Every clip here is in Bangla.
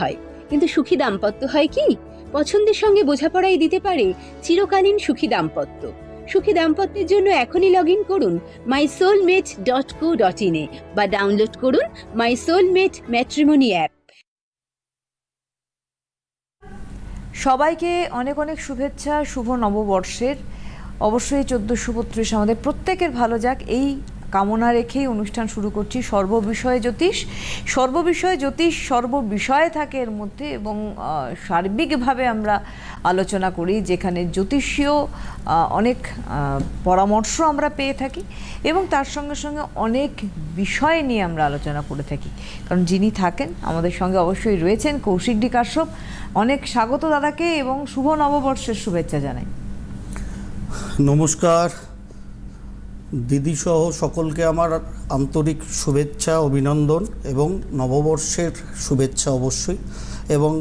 হয়। কিন্তু সুখী দাম্পত্য হয় কি? পছন্দের সঙ্গে বোঝাপড়াই দিতে পারে চিরকালীন সুখী দাম্পত্য। সুখী দাম্পত্যের জন্য এখনই লগ ইন করুন my soulmate dot co dot ইনে বা ডাউনলোড করুন মাই সোলমেট ম্যাট্রিমনি অ্যাপ সবাইকে অনেক অনেক শুভেচ্ছা, শুভ নববর্ষের। অবশ্যই চোদ্দোশো বত্রিশ আমাদের প্রত্যেকের ভালো যাক। এই কামনা রেখেই অনুষ্ঠান শুরু করছি সর্ববিষয়ে জ্যোতিষ। সর্ববিষয়ে জ্যোতিষ সর্ববিষয়ে থাকে এর মধ্যে এবং সার্বিকভাবে আমরা আলোচনা করি যেখানে জ্যোতিষীয় অনেক পরামর্শ আমরা পেয়ে থাকি এবং তার সঙ্গে সঙ্গে অনেক বিষয় নিয়ে আমরা আলোচনা করে থাকি। কারণ যিনি থাকেন, আমাদের সঙ্গে অবশ্যই রয়েছেন কৌশিক ডি কাশ্যপ। অনেক স্বাগত দাদাকে এবং শুভ নববর্ষের শুভেচ্ছা জানাই। নমস্কার। দিদিসহ সকলকে আমার আন্তরিক শুভেচ্ছা, অভিনন্দন এবং নববর্ষের শুভেচ্ছা অবশ্যই এবং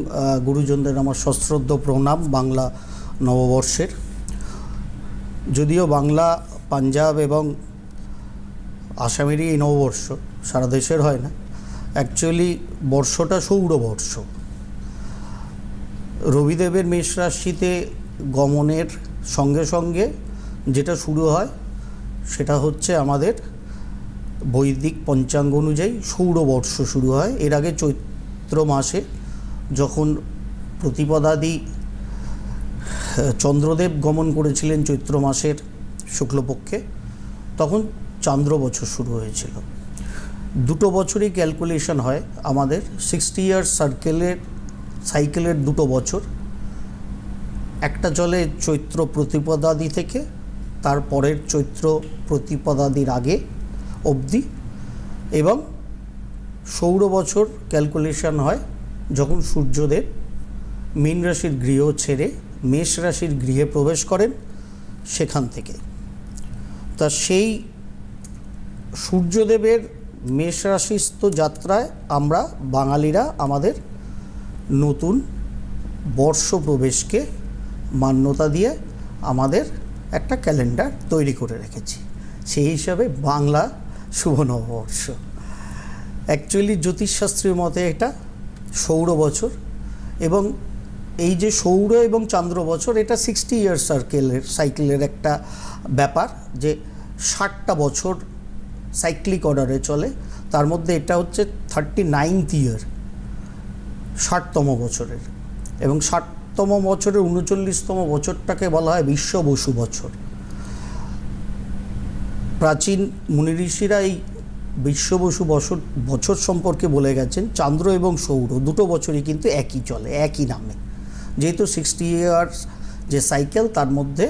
গুরুজনদের আমার সশ্রদ্ধ প্রণাম বাংলা নববর্ষের। যদিও বাংলা, পাঞ্জাব এবং আসামেরই এই নববর্ষ সারা দেশের হয় না অ্যাকচুয়ালি বর্ষটা সৌরবর্ষ রবিদেবের মেষ রাশিতে গমনের সঙ্গে সঙ্গে যেটা শুরু হয় সেটা হচ্ছে আমাদের বৈদিক পঞ্চাঙ্গ অনুযায়ী সৌরবর্ষ শুরু হয়। এর আগে চৈত্র মাসে যখন প্রতিপদাদি, চন্দ্রদেব গমন করেছিলেন চৈত্র মাসের শুক্লপক্ষে, তখন চান্দ্র বছর শুরু হয়েছিল। দুটো বছরই ক্যালকুলেশন হয় আমাদের। সিক্সটি ইয়ার্স সার্কেলের সাইকেলের দুটো বছর। একটা চলে চৈত্র প্রতিপদাদি থেকে তারপরের চৈত্র প্রতিপদাদির আগে অবধি এবং সৌর বছর ক্যালকুলেশন হয় যখন সূর্যদেব মীন রাশির গৃহ ছেড়ে মেষ রাশির গৃহে প্রবেশ করেন সেখান থেকে। তা সেই সূর্যদেবের মেষ রাশিস্থ যাত্রায় আমরা বাঙালিরা আমাদের নতুন বর্ষ প্রবেশকে মান্যতা দিয়ে আমাদের একটা ক্যালেন্ডার তৈরি করে রেখেছি। সেই হিসাবে বাংলা শুভ নববর্ষ। অ্যাকচুয়ালি জ্যোতিষশাস্ত্রের মতে এটা সৌর বছর এবং এই যে সৌর এবং চান্দ্র বছর এটা সিক্সটি ইয়ার সার্কেলের সাইকেলের একটা ব্যাপার যে ষাটটা বছর সাইক্লিক অর্ডারে চলে। তার মধ্যে এটা হচ্ছে থার্টি নাইনথ ইয়ার ষাটতম বছরের এবং ষাটতম বছরের উনচল্লিশতম বছরটাকে বলা হয় বিশ্ব বসু বছর। প্রাচীন মুনি ঋষিরা এই বিশ্ব বসু বছর বছর সম্পর্কে বলে গেছেন, চান্দ্র এবং সৌর দুটো বছরই কিন্তু একই চলে, একই নামে। যেহেতু সিক্সটি ইয়ার্স যে সাইকেল তার মধ্যে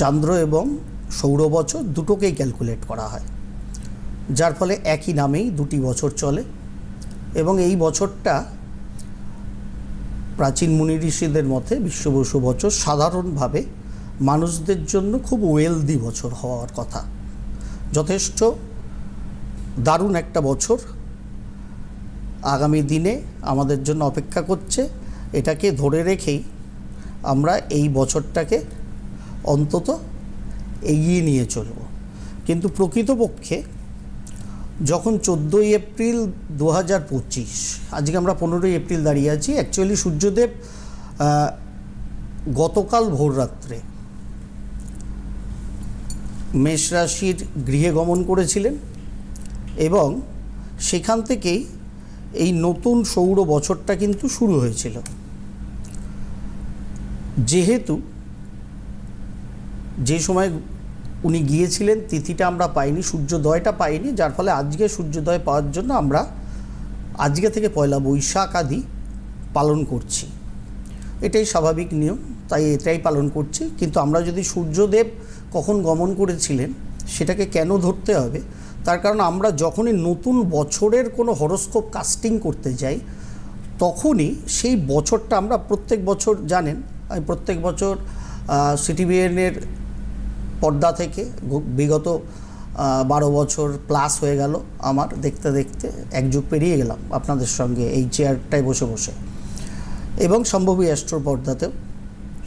চান্দ্র এবং সৌর বছর দুটোকেই ক্যালকুলেট করা হয়। যার ফলে একই নামেই দুটি বছর চলে এবং এই বছরটা প্রাচীন মুনি ঋষিদের মতে বিশ্ববসু বছর সাধারণভাবে মানুষদের জন্য খুব ওয়েলদি বছর হওয়ার কথা। যথেষ্ট দারুণ একটা বছর। আগামী দিনে আমাদের জন্য অপেক্ষা করছে। এটাকে ধরে রেখেই আমরা এই বছরটাকে অন্তত এগিয়ে নিয়ে চলব। কিন্তু প্রকৃতপক্ষে যখন চোদ্দোই এপ্রিল দু হাজার পঁচিশ, আজকে আমরা পনেরোই এপ্রিল দাঁড়িয়ে আছি অ্যাকচুয়ালি সূর্যদেব গতকাল ভোররাত্রে মেষ রাশির গৃহে গমন করেছিলেন এবং সেখান থেকেই এই নতুন সৌর বছরটা কিন্তু শুরু হয়েছিল। যেহেতু যে সময় উনি গিয়েছিলেন, তিথিটা আমরা পাইনি, সূর্যোদয়টা পাইনি, যার ফলে আজকে সূর্যোদয় পাওয়ার জন্য আমরা আজকে থেকে পয়লা বৈশাখ আদি পালন করছি। এটাই স্বাভাবিক নিয়ম, তাই এটাই পালন করছি। কিন্তু আমরা যদি সূর্যদেব কখন গমন করেছিলেন, সেটাকে কেন ধরতে হবে? তার কারণ আমরা যখনই নতুন বছরের কোনো হরস্কোপ কাস্টিং করতে যাই, তখনই সেই বছরটা আমরা প্রত্যেক বছর জানেন আমি প্রত্যেক বছর সিটিবিএনের পর্দা থেকে বিগত বারো বছর প্লাস হয়ে গেল আমার দেখতে দেখতে। এক যুগ পেরিয়ে গেলাম আপনাদের সঙ্গে এই চেয়ারটায় বসে বসে। এবং সম্ভবী অ্যাস্ট্রো পর্দাতেও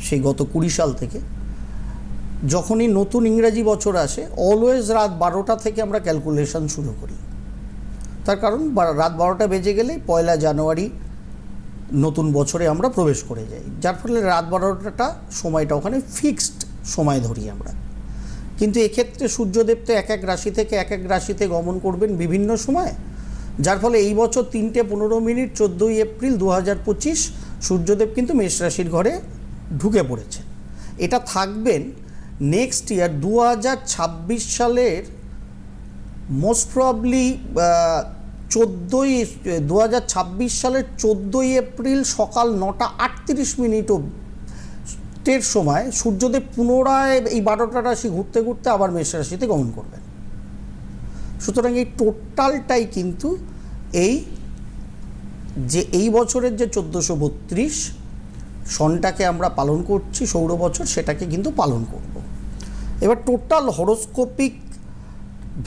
সেই গত কুড়ি সাল থেকে যখনই নতুন ইংরাজি বছর আসে অলওয়েজ রাত বারোটা থেকে আমরা ক্যালকুলেশন শুরু করি। তার কারণ রাত বারোটা বেজে গেলে পয়লা জানুয়ারি নতুন বছরে আমরা প্রবেশ করে যাই। যার ফলে রাত বারোটাটা সময়টা ওখানে ফিক্সড সময় ধরি আমরা। কিন্তু এক্ষেত্রে সূর্যদেব তো এক এক রাশি থেকে এক এক রাশিতে গমন করবেন বিভিন্ন সময়। যার ফলে এই বছর তিনটে পনেরো মিনিট চোদ্দোই এপ্রিল দু হাজার পঁচিশ সূর্যদেব কিন্তু মেষ রাশির ঘরে ঢুকে পড়েছে। এটা থাকবেন নেক্সট ইয়ার দু হাজার ছাব্বিশ সালের মোস্ট প্রবলি চোদ্দোই দু হাজার ছাব্বিশ সালের চোদ্দোই এপ্রিল সকাল নটা আটত্রিশ মিনিট টের সময় সূর্যদেব পুনরায় এই বারোটা রাশি ঘুরতে ঘুরতে আবার মেষ রাশিতে গমন করবেন। সুতরাং এই টোটালটাই কিন্তু এই যে এই বছরের যে চোদ্দোশো বত্রিশ সনটাকে আমরা পালন করছি, সৌর বছর সেটাকে কিন্তু পালন করব। এবার টোটাল হরোস্কোপিক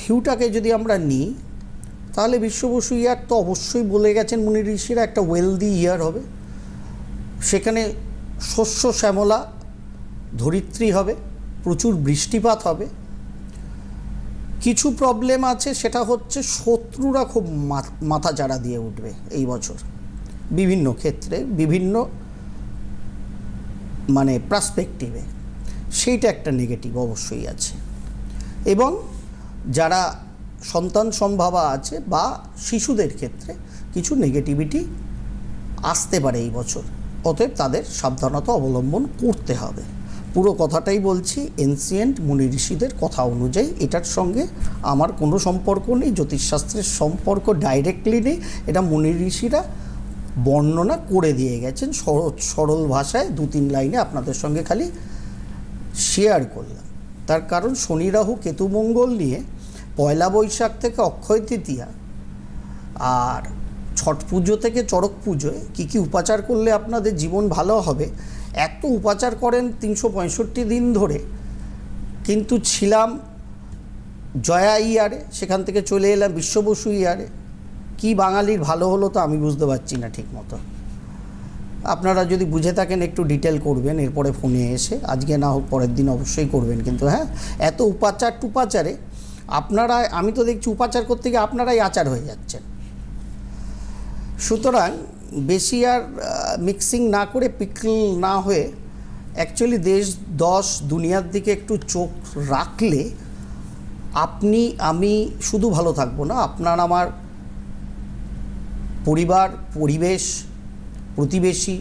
ভিউটাকে যদি আমরা নিই, তাহলে বিশ্ববসু ইয়ার তো অবশ্যই বলে গেছেন মুনি ঋষিরা একটা ওয়েলদি ইয়ার হবে। সেখানে শস্য শ্যামলা, ধরিত্রী হবে, প্রচুর বৃষ্টিপাত হবে। কিছু প্রবলেম আছে, সেটা হচ্ছে শত্রুরা খুব মাথা চাড়া দিয়ে উঠবে এই বছর। বিভিন্ন ক্ষেত্রে, বিভিন্ন মানে পার্সপেক্টিভে সেইটা একটা নেগেটিভ অবশ্যই আছে। এবং যারা সন্তান সম্ভাবা আছে বা শিশুদের ক্ষেত্রে কিছু নেগেটিভিটি আসতে পারে এই বছর। অতএব তাদের সাবধানতা অবলম্বন করতে হবে। পুরো কথাটাই বলছি এনসিয়েন্ট মুনি ঋষিদের কথা অনুযায়ী এটার সঙ্গে আমার কোনো সম্পর্ক নেই, জ্যোতিষশাস্ত্রের সম্পর্ক ডাইরেক্টলি নেই। এটা মুনি ঋষিরা বর্ণনা করে দিয়ে গেছেন সরল ভাষায় দু তিন লাইনে আপনাদের সঙ্গে খালি শেয়ার করলাম। তার কারণ শনি রাহু কেতু মঙ্গল নিয়ে পয়লা বৈশাখ থেকে অক্ষয় তৃতীয়া আর ছট পুজো থেকে চড়ক পুজোয় কী কী উপাচার করলে আপনাদের জীবন ভালো হবে? এক তো উপাচার করেন তিনশো পঁয়ষট্টি দিন ধরে। কিন্তু ছিলাম জয়া ইয়ারে, সেখান থেকে চলে এলাম বিশ্ববসু ইয়ারে। কি বাঙালির ভালো হলো তো আমি বুঝতে পারছি না ঠিক মতো। আপনারা যদি বুঝে থাকেন, একটু ডিটেল করবেন, এরপরে ফোনে এসে, আজকে না হোক পরের দিন অবশ্যই করবেন কিন্তু হ্যাঁ? এত উপাচার টুপাচারে আপনারা, আমি তো দেখছি উপাচার করতে গিয়ে আপনারাই আচার হয়ে যাচ্ছেন। সুতরাং বেশি আর মিক্সিং না করে পিকল না হয়ে অ্যাকচুয়ালি দেশ দশ দুনিয়ার দিকে একটু চোখ রাখলে আপনি, আমি শুধু ভালো থাকব না, আপনার আমার পরিবার, পরিবেশ, প্রতিবেশী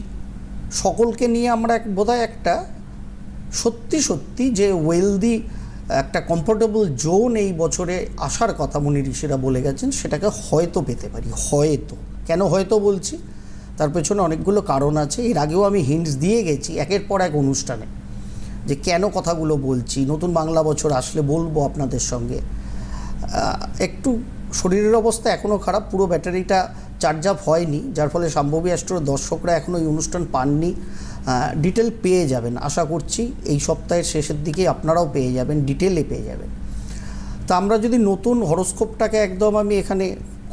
সকলকে নিয়ে আমরা এক, বোধহয় একটা সত্যি সত্যি যে ওয়েলদি একটা কমফোর্টেবল জোন এই বছরে আসার কথা মুনি ঋষিরা বলে গেছেন, সেটাকে হয়তো পেতে পারি, হয়তো। কেন হয়তো বলছি? তার পেছনে অনেকগুলো কারণ আছে। এর আগেও আমি হিন্টস দিয়ে গেছি একের পর এক অনুষ্ঠানে যে কেন কথাগুলো বলছি, নতুন বাংলা বছর আসলে বলব আপনাদের সঙ্গে। একটু শরীরের অবস্থা এখনও খারাপ, পুরো ব্যাটারিটা চার্জ আপ হয়নি, যার ফলে সম্ভবী অ্যাস্ট্রোর দর্শকরা এখনও এই অনুষ্ঠান পাননি। ডিটেল পেয়ে যাবেন। আশা করছি এই সপ্তাহের শেষের দিকে আপনারাও পেয়ে যাবেন ডিটেলে পেয়ে যাবেন। তা আমরা যদি নতুন হরোস্কোপটাকে একদম আমি এখানে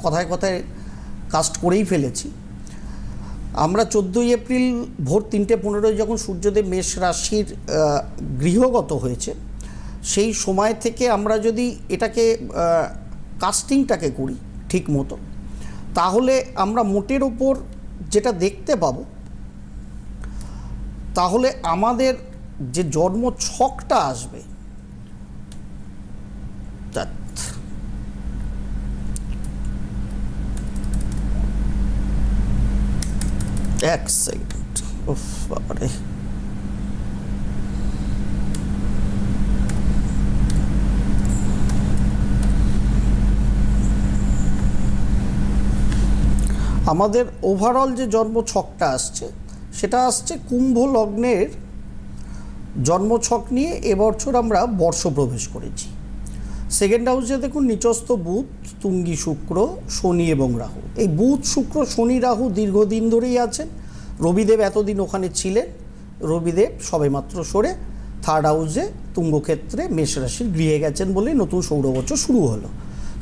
কথায় কথায় কাস্ট করেই ফেলেছি। আমরা চোদ্দোই এপ্রিল ভোর তিনটে পনেরোয় যখন সূর্যদেব মেষ রাশির গৃহগত হয়েছে, সেই সময় থেকে আমরা যদি এটাকে কাস্টিংটাকে করি ঠিক মতো, তাহলে আমরা মোটের ওপর যেটা দেখতে পাবো, তাহলে আমাদের যে জন্ম ছকটা আসবে তা- এক সেকেন্ড উফ আমাদের ওভারঅল যে জন্ম ছকটা আসছে, সেটা আসছে কুম্ভ লগ্নের জন্মছক নিয়ে এবছর আমরা বর্ষ প্রবেশ করেছি। সেকেন্ড হাউসে দেখুন নিচস্থ বুধ, তুঙ্গি শুক্র, শনি এবং রাহু। এই বুধ, শুক্র, শনি, রাহু দীর্ঘদিন ধরেই আছেন। রবিদেব এতদিন ওখানে ছিলেন। রবিদেব সবেমাত্র সরে থার্ড হাউসে তুঙ্গক্ষেত্রে মেষ রাশির গৃহে গেছেন বলেই নতুন সৌরবছর শুরু হলো।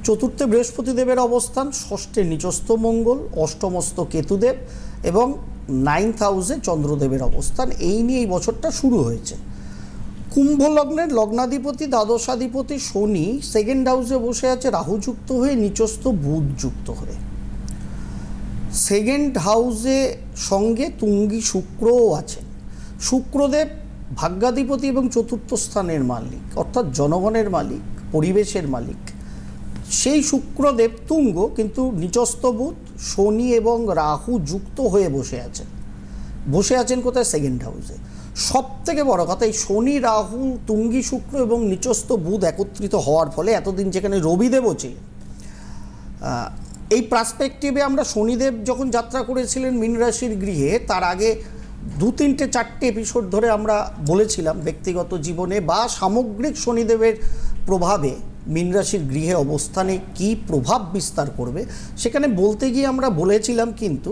চতুর্থে বৃহস্পতিদেবের অবস্থান, ষষ্ঠে নিচস্থ মঙ্গল অষ্টমস্ত কেতুদেব এবং নাইন্থ হাউসে চন্দ্রদেবের অবস্থান। এই নিয়ে এই বছরটা শুরু হয়েছে। কুম্ভ লগ্নের লগ্নাধিপতি, দ্বাদশাধিপতি শনি সেকেন্ড হাউসে বসে আছে, রাহু যুক্ত হয়ে নিচস্থ বুধ যুক্ত হয়ে। সেকেন্ড হাউসে সঙ্গে তুঙ্গি শুক্রও আছেন শুক্রদেব ভাগ্যাধিপতি এবং চতুর্থ স্থানের মালিক, অর্থাৎ জনগণের মালিক, পরিবেশের মালিক। সেই শুক্রদেব তুঙ্গ, কিন্তু নিচস্থ বুধ, শনি এবং রাহু যুক্ত হয়ে বসে আছেন। বসে আছেন কোথায়? সেকেন্ড হাউসে সব থেকে বড় কথা, এই শনি, রাহু, তুঙ্গি, শুক্র এবং নিচস্থ বুধ একত্রিত হওয়ার ফলে এতদিন যেখানে রবিদেবও ছিলেন এই পার্সপেক্টিভে আমরা শনিদেব যখন যাত্রা করেছিলেন মীন রাশির গৃহে, তার আগে দু, তিনটে, চারটে এপিসোড ধরে আমরা বলেছিলাম ব্যক্তিগত জীবনে বা সামগ্রিক শনিদেবের প্রভাবে মীন রাশির গৃহে অবস্থানে কি প্রভাব বিস্তার করবে, সেখানে বলতে গিয়ে আমরা বলেছিলাম কিন্তু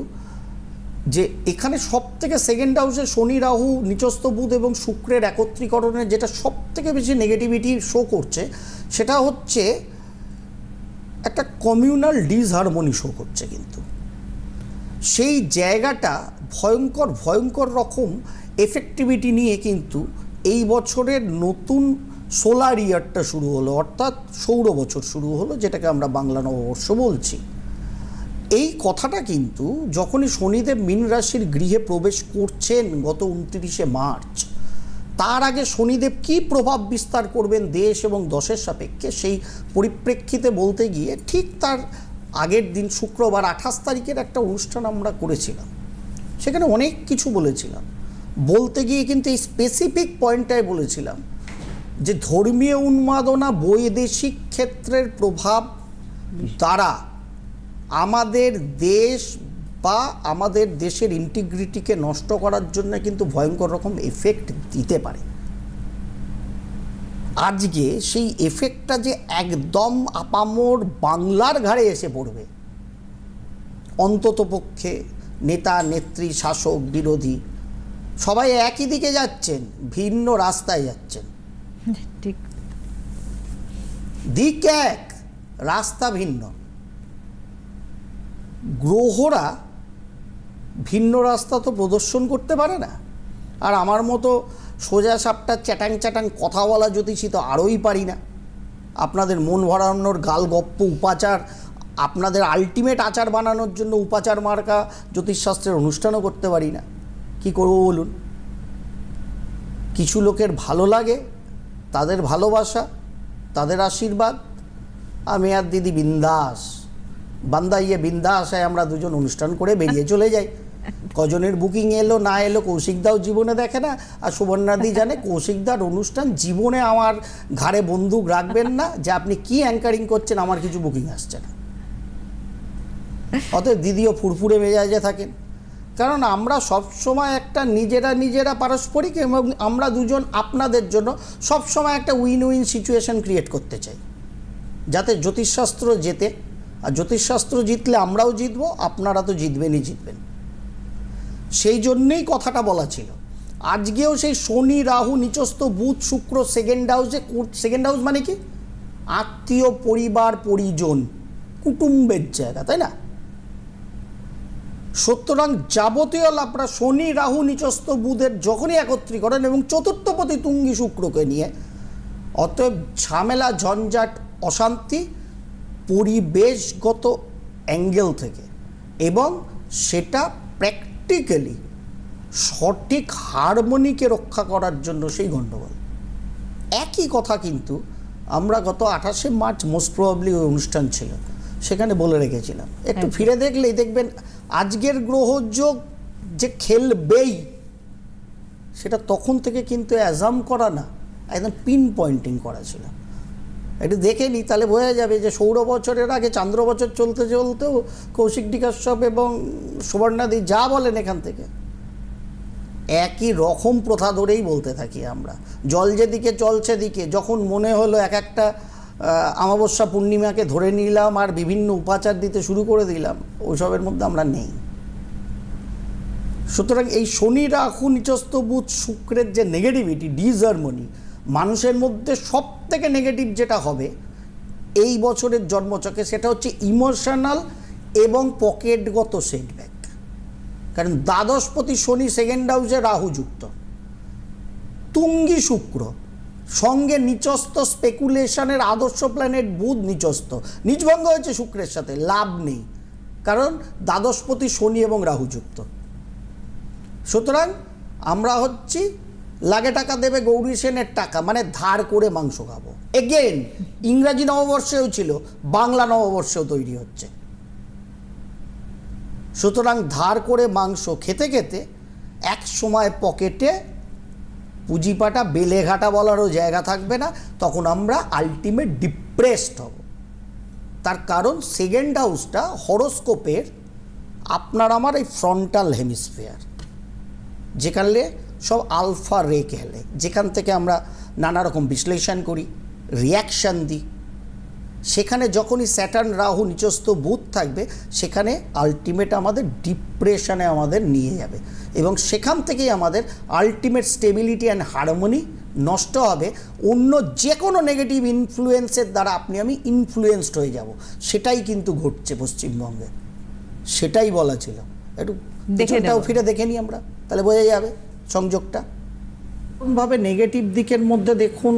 যে এখানে সব থেকে সেকেন্ড হাউসে শনি, রাহু, নিচস্থ বুধ এবং শুক্রের একত্রীকরণের যেটা সব থেকে বেশি নেগেটিভিটি শো করছে, সেটা হচ্ছে একটা কমিউনাল ডিসহারমোনি শো করছে কিন্তু। সেই জায়গাটা ভয়ঙ্কর ভয়ঙ্কর রকম এফেক্টিভিটি নিয়ে কিন্তু এই বছরের নতুন সোলার ইয়ারটা শুরু হলো, অর্থাৎ সৌর বছর শুরু হলো, যেটাকে আমরা বাংলা নববর্ষ বলছি। এই কথাটা কিন্তু যখনই শনিদেব মীন রাশির গৃহে প্রবেশ করছেন গত উনত্রিশে মার্চ, তার আগে শনিদেব কী প্রভাব বিস্তার করবেন দেশ এবং দশের সাপেক্ষে সেই পরিপ্রেক্ষিতে বলতে গিয়ে ঠিক তার আগের দিন শুক্রবার আঠাশ তারিখের একটা অনুষ্ঠান আমরা করেছিলাম। সেখানে অনেক কিছু বলেছিলাম। বলতে গিয়ে কিন্তু এই স্পেসিফিক পয়েন্টটাই বলেছিলাম যে ধর্মীয় উন্মাদনা বৈদেশিক ক্ষেত্রের প্রভাব দ্বারা আমাদের দেশ বা আমাদের দেশের ইন্টিগ্রিটিকে নষ্ট করার জন্য কিন্তু ভয়ঙ্কর রকম এফেক্ট দিতে পারে। আজকে সেই এফেক্টটা যে একদম আপামোর বাংলার ঘাড়ে এসে পড়বে। অন্তত পক্ষে নেতা নেত্রী শাসক বিরোধী সবাই একই দিকে যাচ্ছেন ভিন্ন রাস্তায় যাচ্ছেন। ঠিক। দিক এক রাস্তা ভিন্ন। গ্রহরা ভিন্ন রাস্তা তো প্রদর্শন করতে পারে না। আর আমার মতো সোজা সাপটা চ্যাটাং চ্যাটাং কথা বলা জ্যোতিষী তো আরোই পারি না। আপনাদের মন ভরানোর গাল গপ্প উপাচার, আপনাদের আলটিমেট আচার বানানোর জন্য উপাচার মার্কা জ্যোতিষশাস্ত্রের অনুষ্ঠানও করতে পারি না। কি করব বলুন? কিছু লোকের ভালো লাগে, তাদের ভালোবাসা, তাদের আশীর্বাদ। আমি আর দিদি বিন্দাস। বান্দা ইয়ে বিন্দাসায় আমরা দুজন অনুষ্ঠান করে বেরিয়ে চলে যাই। কজনের বুকিং এলো, না এলো কৌশিকদাও জীবনে দেখে না। আর সুবর্ণাদি জানে কৌশিকদার অনুষ্ঠান জীবনে আমার ঘাড়ে বন্দুক রাখবেন না। যে আপনি কি অ্যাঙ্কারিং করছেন, আমার কিছু বুকিং আসছে না। অতএব দিদিও ফুরফুরে মেজাজে থাকেন। কারণ আমরা সবসময় একটা নিজেরা নিজেরা পারস্পরিক এবং আমরা দুজন আপনাদের জন্য সবসময় একটা উইন উইন সিচুয়েশন ক্রিয়েট করতে চাই। যাতে জ্যোতিষশাস্ত্র জেতে আর জ্যোতিষশাস্ত্র জিতলে আমরাও জিতবো, আপনারা তো জিতবেনই জিতবেন। সেই জন্যেই কথাটা বলা ছিল। আজকেও সেই শনি, রাহু, নিচস্থ বুধ, শুক্র সেকেন্ড হাউসে সেকেন্ড হাউস মানে কি? আত্মীয়, পরিবার, পরিজন, কুটুম্বের জায়গা, তাই না? সুতরাং যাবতীয় লাভরা শনি, রাহু, নিচস্থ বুধের যখনই একত্রীকরণ এবং চতুর্থপতি তুঙ্গি শুক্রকে নিয়ে, অতএব ঝামেলা, ঝঞ্ঝাট, অশান্তি পরিবেশগত অ্যাঙ্গেল থেকে এবং সেটা প্র্যাকটিক্যালি সঠিক হারমোনিকে রক্ষা করার জন্য সেই গণ্ডগোল একই কথা কিন্তু আমরা গত আঠাশে মার্চ মোস্ট প্রবাবলি ওই অনুষ্ঠান ছিল সেখানে বলে রেখেছিলাম। একটু ফিরে দেখলেই দেখবেন আজকের গ্রহযোগ যে খেলবেই সেটা তখন থেকে কিন্তু অ্যাজাম করা না একদম পিন পয়েন্টিং করা ছিল। একটু দেখে নিই তাহলে বোঝা যাবে যে সৌর বছরের আগে চান্দ্র বছর চলতে চলতেও কৌশিক ডিকাশ্যপ এবং সুবর্ণাদি যা বলেন এখান থেকে, একই রকম প্রথা ধরেই বলতে থাকি আমরা। জল যেদিকে চলছে দিকে যখন মনে হলো এক একটা আমাবস্যা পূর্ণিমাকে ধরে নিলাম আর বিভিন্ন উপাচার দিতে শুরু করে দিলাম, ওইসবের মধ্যে আমরা নেই। সুতরাং এই শনি, রাহু, নিচস্থ বুধ, শুক্রের যে নেগেটিভিটি ডিজার্মনি মানুষের মধ্যে সব থেকে নেগেটিভ যেটা হবে, এই বছরের জন্মচকে সেটা হচ্ছে ইমোশনাল এবং পকেটগত সেটব্যাক কারণ দ্বাদশপতি শনি সেকেন্ড হাউসে রাহু যুক্ত। তুঙ্গি শুক্র, সঙ্গে নিচস্থ স্পেকুলেশনের আদর্শ প্ল্যানেট বুধ নিচস্থ। নিজভঙ্গ হয়েছে শুক্রের সাথে, লাভ নেই। কারণ দ্বাদশপতি শনি এবং রাহুযুক্ত সুতরাং আমরা হচ্ছি লাগে টাকা দেবে, গৌরী সেনের টাকা মানে ধার করে মাংস খাব। এগেন ইংরাজি নববর্ষেও ছিল, বাংলা নববর্ষেও তৈরি হচ্ছে। সুতরাং ধার করে মাংস খেতে খেতে এক সময় পকেটে পুঁজিপাটা, বেলেঘাটা বলারও জায়গা থাকবে না, তখন আমরা আলটিমেট ডিপ্রেসড হব। তার কারণ সেকেন্ড হাউসটা হরোস্কোপের আপনার আমার এই ফ্রন্টাল হেমিস্ফিয়ার যেখানে সব আলফা রে খেলে যেখান থেকে আমরা নানা রকম বিশ্লেষণ করি রিয়াকশান দিই সেখানে যখনই স্যাটার্ন রাহু নিচস্থ বুধ থাকবে সেখানে আলটিমেট আমাদের ডিপ্রেশনে আমাদের নিয়ে যাবে। এবং সেখান থেকেই আমাদের আলটিমেট স্টেবিলিটি অ্যান্ড হারমোনি নষ্ট হবে। অন্য যে কোনো নেগেটিভ ইনফ্লুয়েন্সের দ্বারা আপনি আমি ইনফ্লুয়েন্সড হয়ে যাব। সেটাই কিন্তু ঘটছে পশ্চিমবঙ্গে। সেটাই বলা ছিল। একটু ফিরে দেখে নিই আমরা। তাহলে বোঝা যাবে। সংযোগটা। ভাবে নেগেটিভ দিকের মধ্যে দেখুন,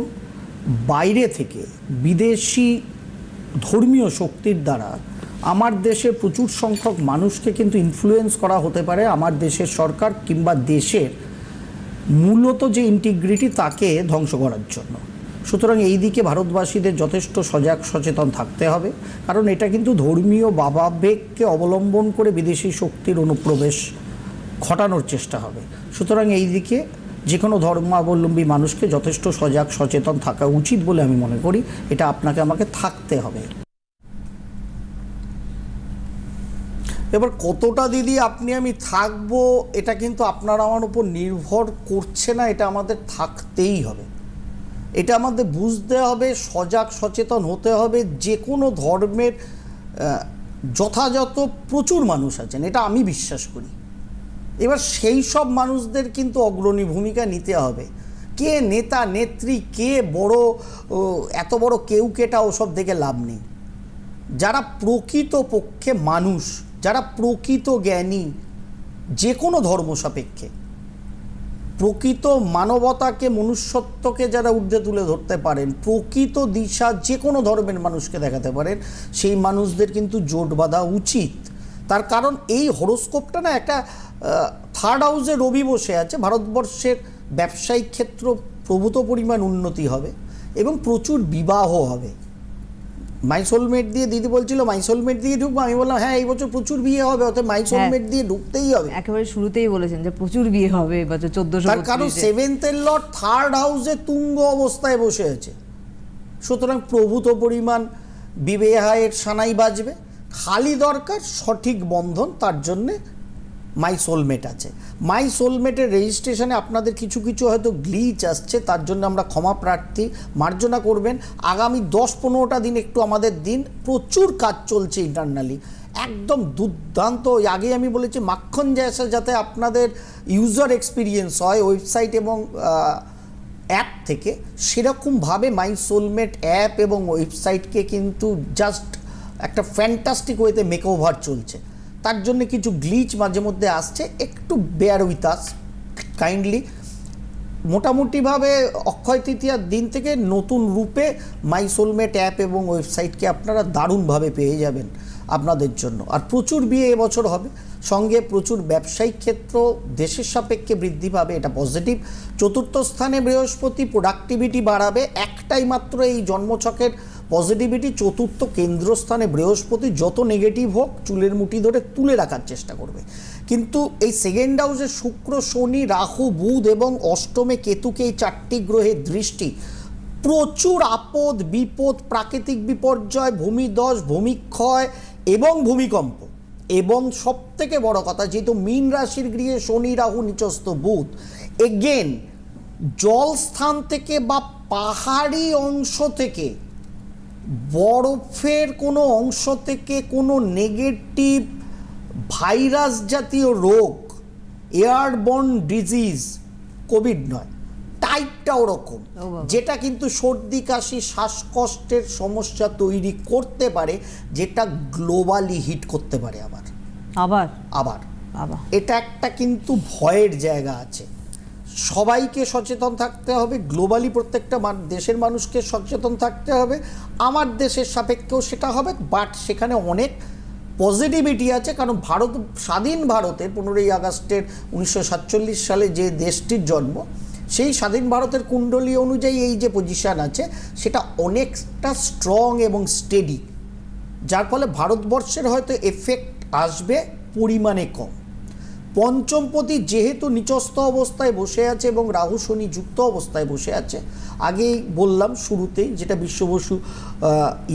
বাইরে থেকে বিদেশি ধর্মীয় শক্তির দ্বারা আমার দেশে প্রচুর সংখ্যক মানুষকে কিন্তু ইনফ্লুয়েন্স করা হতে পারে আমার দেশের সরকার কিংবা দেশের মূলত যে ইন্টিগ্রিটি তাকে ধ্বংস করার জন্য। সুতরাং এই দিকে ভারতবাসীদের যথেষ্ট সজাগ সচেতন থাকতে হবে, কারণ এটা কিন্তু ধর্মীয় বাবাবেগকে অবলম্বন করে বিদেশি শক্তির অনুপ্রবেশ ঘটানোর চেষ্টা হবে। সুতরাং এই দিকে যে কোনো ধর্মাবলম্বী মানুষকে যথেষ্ট সজাগ, সচেতন থাকা উচিত বলে আমি মনে করি। এটা আপনাকে আমাকে থাকতে হবে। এবার কতটা দিদি আপনি আমি থাকব, এটা কিন্তু আপনার আমার উপর নির্ভর করছে না, এটা আমাদের থাকতেই হবে। এটা আমাদের বুঝতে হবে, সজাগ, সচেতন হতে হবে যে কোনো ধর্মের যথাযথ প্রচুর মানুষ আছেন, এটা আমি বিশ্বাস করি। এবার সেই সব মানুষদের কিন্তু অগ্রণী ভূমিকা নিতে হবে। কে নেতা, নেত্রী, কে বড় এত বড় কেউ কেটা ওসব দেখে লাভ নেই। যারা প্রকৃত পক্ষে মানুষ, যারা প্রকৃত জ্ঞানী যে কোনো ধর্ম সাপেক্ষে, প্রকৃত মানবতাকে, মনুষ্যত্বকে যারা ঊর্ধ্বে তুলে ধরতে পারেন, প্রকৃত দিশা যে কোনো ধর্মের মানুষকে দেখাতে পারেন, সেই মানুষদের কিন্তু জোট বাঁধা উচিত। তার কারণ এই হরোস্কোপটা না একটা থার্ড হাউসে রবি বসে আছে ভারতবর্ষের ব্যবসায়িক ক্ষেত্র প্রভূত পরিমাণ উন্নতি হবে এবং প্রচুর বিবাহ হবে। মাইসোলমেট দিয়ে দিদি বলছিল মাইসোলমেট দিয়ে ঢুকবো? আমি বললাম হ্যাঁ এই বছর প্রচুর বিয়ে হবে অর্থাৎ মাইসোলমেট দিয়ে ঢুকতেই হবে। একেবারে শুরুতেই বলেছেন যে প্রচুর বিয়ে হবে এবছর চোদ্দশো তার কারণ সেভেন্থের লর্ড থার্ড হাউসে তুঙ্গ অবস্থায় বসে আছে। সুতরাং প্রভূত পরিমাণ বিবেহায়ের সানাই বাজবে। খালি দরকার, সঠিক বন্ধন, তার জন্যে মাই সোলমেট আছে। মাই সোলমেটের রেজিস্ট্রেশনে আপনাদের কিছু কিছু হয়তো গ্লিচ আসছে, তার জন্য আমরা ক্ষমা প্রার্থী মার্জনা করবেন। আগামী দশ পনেরোটা দিন একটু আমাদের দিন। প্রচুর কাজ চলছে ইন্টারনালি একদম দুর্দান্ত। ওই আগে আমি বলেছি, মাখন জ্যাসা যাতে আপনাদের ইউজার এক্সপিরিয়েন্স হয় ওয়েবসাইট এবং অ্যাপ থেকে, সেরকমভাবে মাই সোলমেট অ্যাপ এবং ওয়েবসাইটকে কিন্তু জাস্ট একটা ফ্যান্টাস্টিক ওয়েতে মেক ওভার চলছে। তার জন্য কিছু গ্লিচ মাঝে মধ্যে আসছে, একটু বেয়ার উইথ আস কাইন্ডলি মোটামুটিভাবে অক্ষয় তৃতীয়ার দিন থেকে নতুন রূপে মাই সোলমেট অ্যাপ এবং ওয়েবসাইটকে আপনারা দারুণভাবে পেয়ে যাবেন আপনাদের জন্য। আর প্রচুর বিয়ে এবছর হবে। সঙ্গে প্রচুর ব্যবসায়িক ক্ষেত্র দেশের সাপেক্ষে বৃদ্ধি পাবে, এটা পজিটিভ চতুর্থ স্থানে বৃহস্পতি প্রোডাক্টিভিটি বাড়াবে, একটাই মাত্র এই জন্মছকের পজিটিভিটি চতুর্থ কেন্দ্রস্থানে বৃহস্পতি যত নেগেটিভ হোক, চুলের মুঠি ধরে তুলে রাখার চেষ্টা করবে। কিন্তু এই সেকেন্ড হাউসে শুক্র, শনি, রাহু, বুধ এবং অষ্টমে কেতুকে এই চারটি গ্রহের দৃষ্টি। প্রচুর আপদ, বিপদ, প্রাকৃতিক বিপর্যয় ভূমিধস ভূমিক্ষয় এবং ভূমিকম্প। এবং সব থেকে বড় কথা, যেহেতু মীন রাশির গৃহে শনি, রাহু, নিচস্থ বুধ এগেন জল স্থান থেকে বা পাহাড়ি অংশ থেকে বরফের কোনো অংশ থেকে কোনো নেগেটিভ ভাইরাস জাতীয় রোগ এয়ারবর্ন ডিজিজ কোভিড নয়। টাইপটা ওরকম যেটা কিন্তু সর্দি কাশি শ্বাসকষ্টের সমস্যা তৈরি করতে পারে যেটা গ্লোবালি হিট করতে পারে আবার। আবার? আবার। বাবা। এটা একটা কিন্তু ভয়ের জায়গা আছে। সবাইকে সচেতন থাকতে হবে গ্লোবালি প্রত্যেকটা দেশের মানুষকে সচেতন থাকতে হবে। আমার দেশের সাপেক্ষেও সেটা হবে বাট সেখানে অনেক পজিটিভিটি আছে, কারণ ভারত, স্বাধীন ভারতের পনেরোই আগস্টের উনিশশো সাতচল্লিশ সালে যে দেশটির জন্ম, সেই স্বাধীন ভারতের কুণ্ডলী অনুযায়ী এই যে পজিশান আছে, সেটা অনেকটা স্ট্রং এবং স্টেডি যার ফলে ভারতবর্ষের হয়তো এফেক্ট আসবে পরিমাণে কম। পঞ্চমপতি যেহেতু নিচস্থ অবস্থায় বসে আছে এবং রাহু শনি যুক্ত অবস্থায় বসে আছে, আগেই বললাম শুরুতেই, যেটা বিশ্ববসু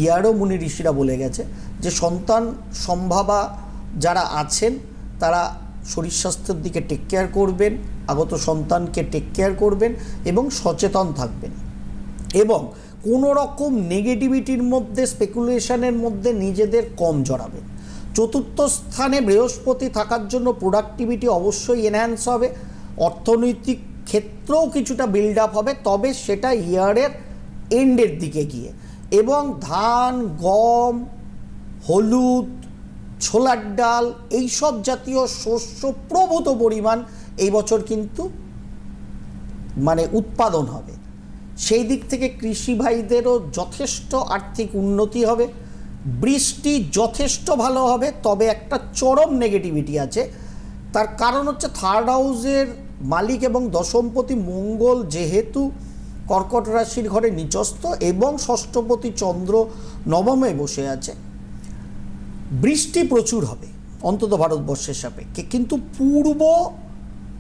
ইয়ারও মুনি ঋষিরা বলে গেছে, যে সন্তান সম্ভাবা যারা আছেন, তারা শরীর স্বাস্থ্যের দিকে টেক কেয়ার করবেন আগত সন্তানকে টেক কেয়ার করবেন এবং সচেতন থাকবেন। এবং কোনো রকম নেগেটিভিটির মধ্যে স্পেকুলেশনের মধ্যে নিজেদের কম জড়াবেন। চতুর্থ স্থানে বৃহস্পতি থাকার জন্য প্রোডাক্টিভিটি অবশ্যই এনহ্যান্স হবে। অর্থনৈতিক ক্ষেত্রেও কিছুটা বিল্ড আপ হবে, তবে সেটা ইয়ারের এন্ডের দিকে গিয়ে। এবং ধান, গম, হলুদ, ছোলার ডাল, এইসব জাতীয় শস্য প্রভূত পরিমাণ এই বছর কিন্তু মানে উৎপাদন হবে। সেই দিক থেকে কৃষি ভাইদেরও যথেষ্ট আর্থিক উন্নতি হবে। বৃষ্টি যথেষ্ট ভালো হবে, তবে একটা চরম নেগেটিভিটি আছে। তার কারণ হচ্ছে থার্ড হাউসের মালিক এবং দশমপতি মঙ্গল যেহেতু কর্কট রাশির ঘরে নিচস্থ এবং ষষ্ঠপতি চন্দ্র নবমে বসে আছে। বৃষ্টি প্রচুর হবে অন্তত ভারতবর্ষের সাপেক্ষে। কিন্তু পূর্ব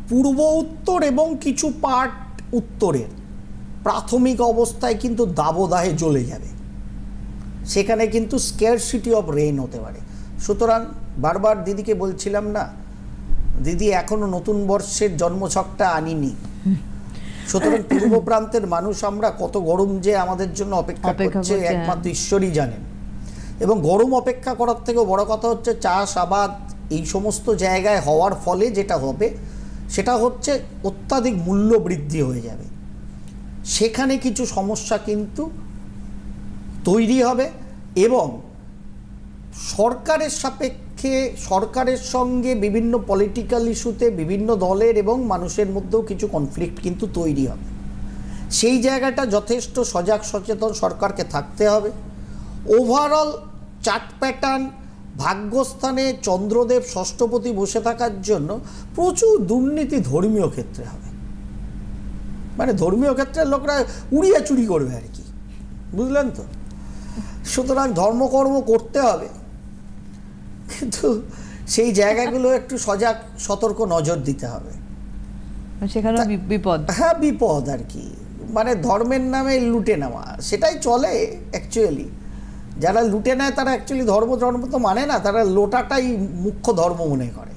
পূর্ব উত্তর এবং কিছু পার্ট উত্তরের প্রাথমিক অবস্থায় কিন্তু দাবদাহে জ্বলে যাবে। সেখানে কিন্তু স্কেয়ারসিটি অফ রেইন হতে পারে। সুতরাং বারবার দিদিকে বলছিলাম না দিদি এখনও নতুন বর্ষের জন্মছকটা আনিনি। সুতরাং পূর্ব প্রান্তের মানুষ আমরা কত গরম যে আমাদের জন্য অপেক্ষা করছে, হ্যাঁ। একমাত্র ঈশ্বরই জানেন। এবং গরম অপেক্ষা করার থেকেও বড় কথা হচ্ছে চাষ আবাদ এই সমস্ত জায়গায় হওয়ার ফলে যেটা হবে সেটা হচ্ছে অত্যাধিক মূল্য বৃদ্ধি হয়ে যাবে। সেখানে কিছু সমস্যা কিন্তু তৈরি হবে। এবং সরকারের সাপেক্ষে, সরকারের সঙ্গে বিভিন্ন পলিটিক্যাল ইস্যুতে বিভিন্ন দলের এবং মানুষের মধ্যেও কিছু কনফ্লিক্ট কিন্তু তৈরি হবে। সেই জায়গাটা যথেষ্ট সজাগ সচেতন সরকারকে থাকতে হবে। ওভারঅল চার্ট প্যাটার্ন ভাগ্যস্থানে চন্দ্রদেব ষষ্ঠপতি বসে থাকার জন্য প্রচুর দুর্নীতি ধর্মীয় ক্ষেত্রে হবে। মানে ধর্মীয় ক্ষেত্রের লোকরা উড়িয়া চুরি করবে আর কি। বুঝলেন তো? সুতরাং ধর্মকর্ম করতে হবে। কিন্তু সেই জায়গাগুলো একটু সজাগ সতর্ক নজর দিতে হবে। সেখানেও বি- বিপদ। হ্যাঁ বিপদ আর কি। মানে ধর্মের নামে লুটে নেওয়া সেটাই চলে অ্যাকচুয়ালি যারা লুটে নেয় তারা অ্যাকচুয়ালি ধর্ম ধর্ম তো মানে না তারা লোটাটাই মুখ্য ধর্ম মনে করে।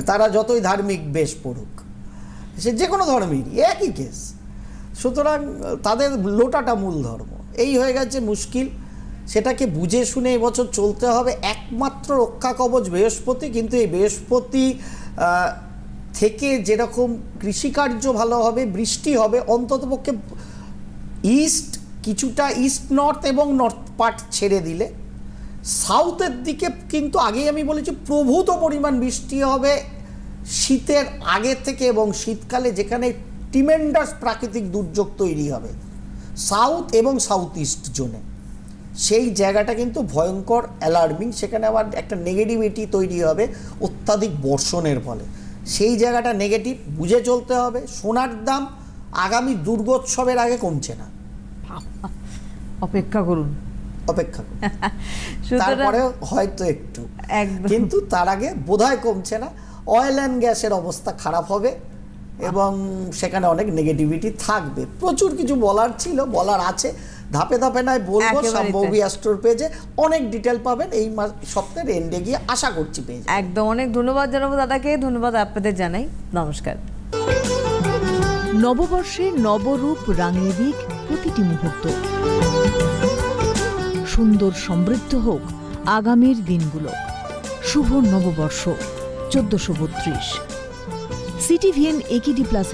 তারা যতই ধার্মিক বেশ পড়ুক সে যে কোনো ধর্মেরই একই কেস সুতরাং তাদের লোটাটা মূল ধর্ম। এই হয়ে গেছে মুশকিল। সেটাকে বুঝে শুনে এবছর চলতে হবে। একমাত্র রক্ষা কবচ বৃহস্পতি, কিন্তু এই বৃহস্পতি থেকে যেরকম কৃষিকার্য ভালো হবে, বৃষ্টি হবে, অন্ততপক্ষে ইস্ট, কিছুটা ইস্ট নর্থ এবং নর্থ পার্ট ছেড়ে দিলে। সাউথের দিকে কিন্তু আগেই আমি বলেছি প্রভূত পরিমাণ বৃষ্টি হবে শীতের আগে থেকে এবং শীতকালে যেখানে টিমেন্ডাস প্রাকৃতিক দুর্যোগ তৈরি হবে। সাউথ এবং সাউথ ইস্ট জোনে। সেই জায়গাটা কিন্তু ভয়ঙ্কর অ্যালার্মিং সেখানে আবার একটা নেগেটিভিটি তৈরি হবে অত্যাধিক বর্ষণের ফলে। সেই জায়গাটা নেগেটিভ বুঝে চলতে হবে সোনার দাম আগামী দুর্গোৎসবের আগে কমছে না। অপেক্ষা করুন। অপেক্ষা করুন। তারপরে হয়তো একটু। কিন্তু তার আগে বোধহয় কমছে না। অয়েল অ্যান্ড গ্যাসের অবস্থা খারাপ হবে। এবং সেখানে অনেক নেগেটিভিটি থাকবে। প্রচুর কিছু বলার ছিল বলার আছে। ধাপে ধাপে নয় বলব তাই। সম্ভবী অ্যাস্ট্রোর পেজে অনেক ডিটেল পাবেন এই মাস সপ্তাহের এন্ডে গিয়ে আশা করছি যাবেন। একদম অনেক ধন্যবাদ জানাব দাদাকে ধন্যবাদ আপনাদের জানাই। নমস্কার। নববর্ষে নবরূপ রাঙিয়ে দিক প্রতিটি মুহূর্ত। সুন্দর সমৃদ্ধ হোক আগামীর দিনগুলো। শুভ নববর্ষ চোদ্দশো বত্রিশ। CTVN একিডি plus